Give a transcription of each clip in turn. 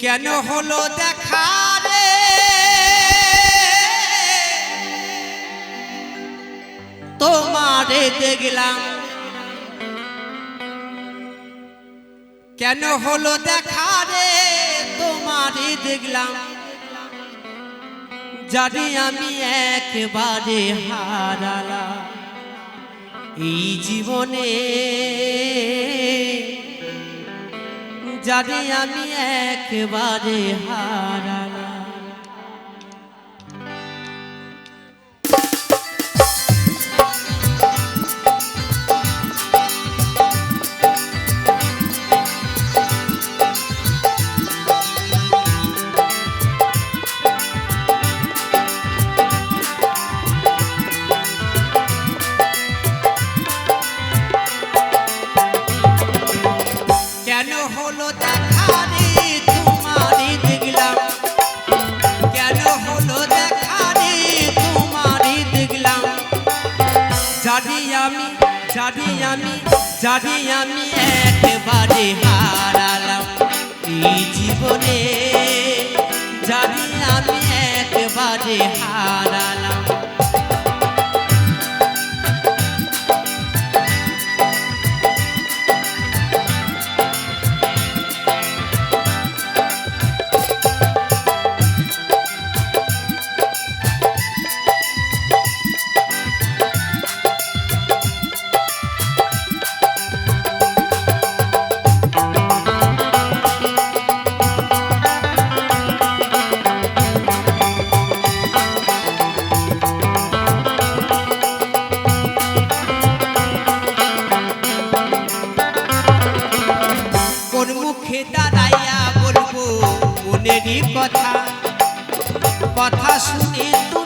কেন হলো দেখা রে? তোমারে দেখলাম। কেন হলো দেখা রে? তোমারে দেখলাম। জানি আমি একবারে হারালাম। এই জীবনে জানি আমি একবারে হারালাম। জানি আমি জানি আমি জানি আমি একবারে হারালাম এই জীবনে জানি আমি একবারে হারালাম কথা শুনে তুমি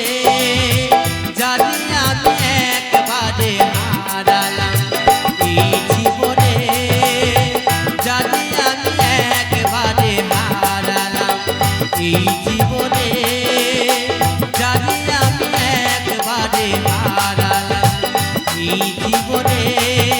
জীবনে